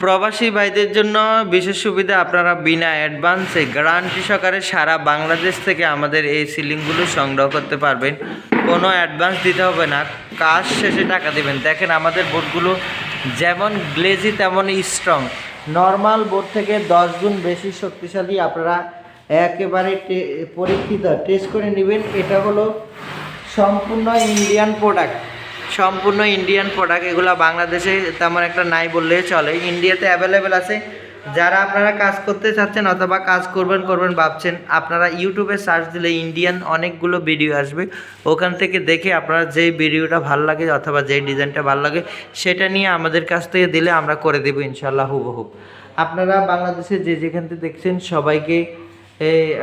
প্রবাসী ভাইদের জন্য বিশেষ সুবিধা আপনারা বিনা অ্যাডভান্সে গ্যারান্টি সহকারে সারা বাংলাদেশ থেকে আমাদের এই সিলিংগুলো সংগ্রহ করতে পারবেন। কোনো অ্যাডভান্স দিতে হবে না। কাজ শেষে টাকা দেবেন। দেখেন আমাদের বোর্ডগুলো যেমন গ্লেজি তেমন স্ট্রং নর্মাল বোর্ড থেকে দশ গুণ বেশি শক্তিশালী আপনারা একেবারে পরীক্ষিত। টেস্ট করে নেবেন। এটা হলো সম্পূর্ণ ইন্ডিয়ান প্রোডাক্ট সম্পূর্ণ ইন্ডিয়ান প্রোডাক্ট এগুলো বাংলাদেশে তেমন একটা নাই বললেই চলে। ইন্ডিয়াতে অ্যাভেলেবেল আছে। যারা আপনারা কাজ করতে চাচ্ছেন অথবা কাজ করবেন করবেন, ভাবছেন, আপনারা ইউটিউবে সার্চ দিলে ইন্ডিয়ান অনেকগুলো ভিডিও আসবে। ওখান থেকে দেখে আপনারা যেই ভিডিওটা ভালো লাগে অথবা যেই ডিজাইনটা ভালো লাগে, সেটা নিয়ে আমাদের কাছ থেকে দিলে আমরা করে দেবো ইনশাল্লাহ হুবহুব আপনারা বাংলাদেশে যে যেখান থেকে দেখছেন সবাইকে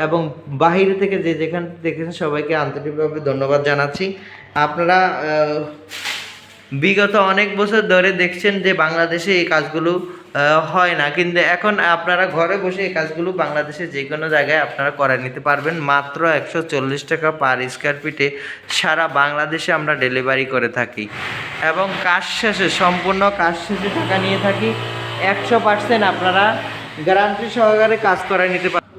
এবং বাহিরে থেকে যে যেখান দেখেছেন সবাইকে আন্তরিকভাবে ধন্যবাদ জানাচ্ছি। আপনারা বিগত অনেক বছর ধরে দেখছেন যে বাংলাদেশে এই কাজগুলো হয় না। কিন্তু এখন আপনারা ঘরে বসে এই কাজগুলো বাংলাদেশে যে কোনো জায়গায় আপনারা করে নিতে পারবেন। মাত্র একশো চল্লিশ টাকা পার স্কোয়ার ফিটে সারা বাংলাদেশে আমরা ডেলিভারি করে থাকি। এবং কাজ শেষে, সম্পূর্ণ কাজ শেষে টাকা নিয়ে থাকি। একশো পার্সেন্ট আপনারা গ্যারান্টি সহকারে কাজ করে নিতে পারেন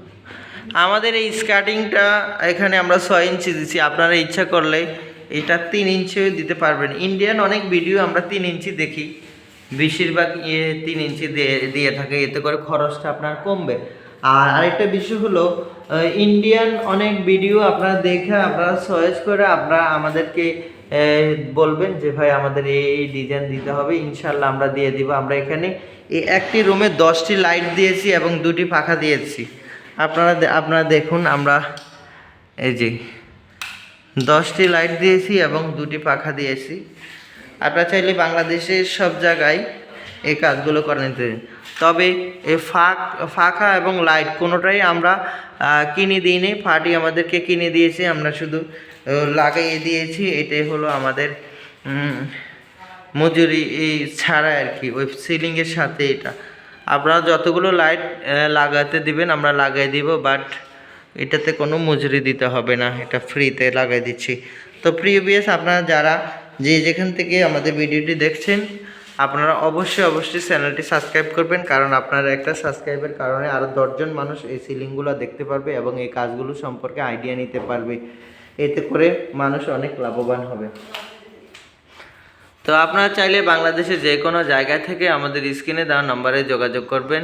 আমাদের এই স্কার্টিংটা এখানে আমরা ছয় ইঞ্চি দিচ্ছি। আপনারা ইচ্ছা করলে এটা তিন ইঞ্চিও দিতে পারবেন। ইন্ডিয়ান অনেক ভিডিও আমরা তিন ইঞ্চি দেখি। বেশিরভাগ ইয়ে তিন ইঞ্চি দিয়ে দিয়ে থাকে। এতে করে খরচটা আপনার কমবে। আর আরেকটা বিষয় হলো ইন্ডিয়ান অনেক ভিডিও আপনারা দেখে আপনারা চয়েস করে আপনারা আমাদেরকে বলবেন যে, ভাই, আমাদের এই ডিজাইন দিতে হবে। ইনশাল্লাহ আমরা দিয়ে দিব। আমরা এখানে একটি রুমে দশটি লাইট দিয়েছি এবং দুটি পাখা দিয়েছি। আপনারা আপনারা দেখুন, আমরা এই যে দশটি লাইট দিয়েছি এবং দুটি পাখা দিয়েছি। আপনারা চাইলে বাংলাদেশের সব জায়গায় এই কাজগুলো করে নিতে তবে এই ফাঁক, ফাঁকা এবং লাইট কোনোটাই আমরা কিনে দিইনি। ফাটি আমাদেরকে কিনে দিয়েছে, আমরা শুধু লাগিয়ে দিয়েছি। এটাই হলো আমাদের মজুরি, এই ছাড়া আর কি, ওই সিলিংয়ের সাথে এটা। আপনারা যতগুলো লাইট লাগাতে দিবেন, আমরা লাগাই দিব বাট এটাতে কোনো মজুরি দিতে হবে না, এটা ফ্রিতে লাগাই দিচ্ছি। তো প্রিভিয়াস আপনারা যারা যে যেখান থেকে আমাদের ভিডিওটি দেখছেন, আপনারা অবশ্যই অবশ্যই চ্যানেলটি সাবস্ক্রাইব করবেন, কারণ আপনার একটা সাবস্ক্রাইবের কারণে আরও দশজন মানুষ এই সিলিংগুলো দেখতে পারবে এবং এই কাজগুলো সম্পর্কে আইডিয়া নিতে পারবে। এতে করে মানুষ অনেক লাভবান হবে। তো আপনারা চাইলে বাংলাদেশের যে কোনো জায়গা থেকে আমাদের স্ক্রিনে দেওয়া নম্বরে যোগাযোগ করবেন।